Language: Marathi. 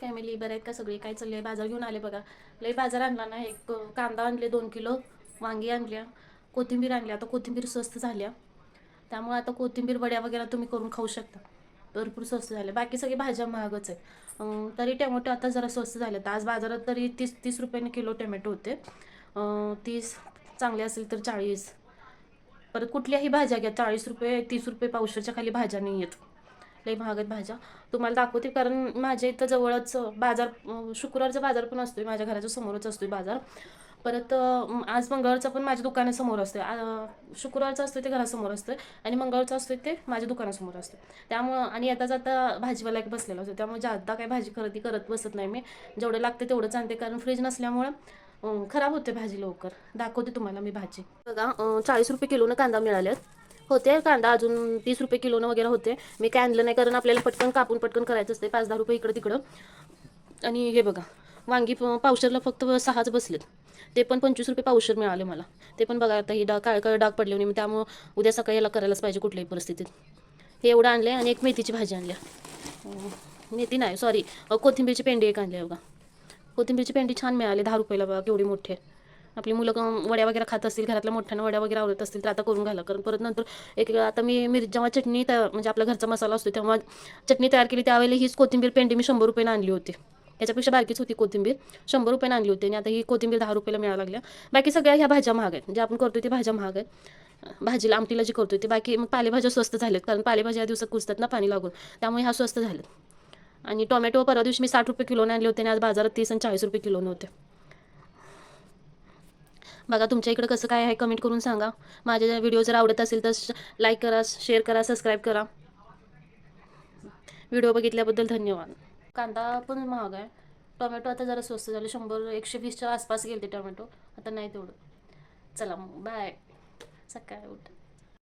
फॅमिली बरं आहेत का सगळी? काय चालले बाजार घेऊन आले बघा. लई बाजार आणला ना एक कांदा आणले दोन किलो वांगी आणल्या कोथिंबीर आणल्या. आता कोथिंबीर स्वस्त झाल्या. त्यामुळे आता कोथिंबीर वड्या वगैरे तुम्ही करून खाऊ शकता. भरपूर स्वस्त झाले बाकी सगळी भाज्या महागच आहेत. तरी टोमॅटो आता जरा स्वस्त झाले आज बाजारात तरी तीस तीस रुपयाने किलो टोमॅटो होते. तीस चांगले असेल तर चाळीस. परत कुठल्याही भाज्या घ्या. चाळीस रुपये तीस रुपये पावशाच्या खाली भाज्या नाही आहेत लई महाग आहेत भाज्या. तुम्हाला दाखवते कारण माझ्या इथं जवळच बाजार शुक्रवारचा बाजार पण असतोय माझ्या घराच्या समोरच असतोय बाजार. परत आज मंगळवारचा पण माझ्या दुकानासमोर असतोय. शुक्रवारचा असतोय ते घरासमोर असतोय आणि मंगळवारचा असतोय ते माझ्या दुकानासमोर असतोय. त्यामुळं आणि आता जाता भाजीवाला एक बसलेला असतो त्यामुळे जादा काय भाजी खरेदी करत बसत नाही मी. जेवढं लागते तेवढंच आणते कारण फ्रीज नसल्यामुळं खराब होते भाजी लवकर. दाखवते तुम्हाला मी भाजी. बघा चाळीस रुपये किलोनं कांदा मिळाल्यात होते कांदा अजून तीस रुपये किलोनं वगैरे होते. मी काय आणलं नाही कारण आपल्याला पटकन कापून पटकन करायचं असते पाच दहा रुपये इकडं तिकडं. आणि हे बघा वांगी प- फक्त सहाच बसलेत. ते पण पंचवीस रुपये पावशर मिळाले मला. ते पण बघा आता ही डाग काळ काळ डाग पडले मी त्यामुळं उद्या सकाळी याला करायलाच पाहिजे कुठल्याही परिस्थितीत. हे एवढं आणलं आणि एक मेथीची भाजी आणल्या मेथी नाही सॉरी कोथिंबीरची पेंडी एक आणली आहे बघा. कोथिंबीरची पेंडी छान मिळाली दहा रुपयाला बघा केवढी मोठी आहे. आपली मुलं वड्या वगैरे खात असतील घरातल्या मोठ्यानं वड्या वगैरे आवडत असतील तर आता करून घाला. कारण परत नंतर एक वेळा आता मी मिर जेव्हा चटणी तयार म्हणजे आपला घरचा मसाला असतो तेव्हा चटणी तयार केली त्यावेळेला हीच कोथिंबीर पेंडी मी शंभर रुपयानं आणली होती. याच्यापेक्षा बारकीच होती कोथिंबीर. शंभर रुपयानं आणली होती आणि आता ही कोथिंबीर दहा रुपयाला मिळायला लागल्या. बाकी सगळ्या ह्या भाज्या महाग आहेत. म्हणजे आपण करतोय ते भाज्या महाग आहेत. भाजीला आमटीला जी करतोय ते बाकी मग पालेभाज्या स्वस्त झाल्यात. कारण पालेभाज्या या दिवसात कुजतात ना पाणी लागून. त्यामुळे ह्या स्वस्त झाल्यात. आणि टोमॅटो परवा दिवशी मी साठ रुपये किलोने आणले होते आणि आज बाजारात तीस आणि चाळीस रुपये किलोने होते. बघा तुमच्या इकडं कसं काय आहे कमेंट करून सांगा. माझे व्हिडिओ जर आवडत असेल तर लाईक करा शेअर करा सबस्क्राईब करा. व्हिडिओ बघितल्याबद्दल धन्यवाद. कांदा पण महाग आहे. टोमॅटो आता जरा स्वस्त झाले. शंभर एकशे वीसच्या आसपास गेले ते टोमॅटो. आता नाही तेवढं. चला मग बाय सकाळी उठ.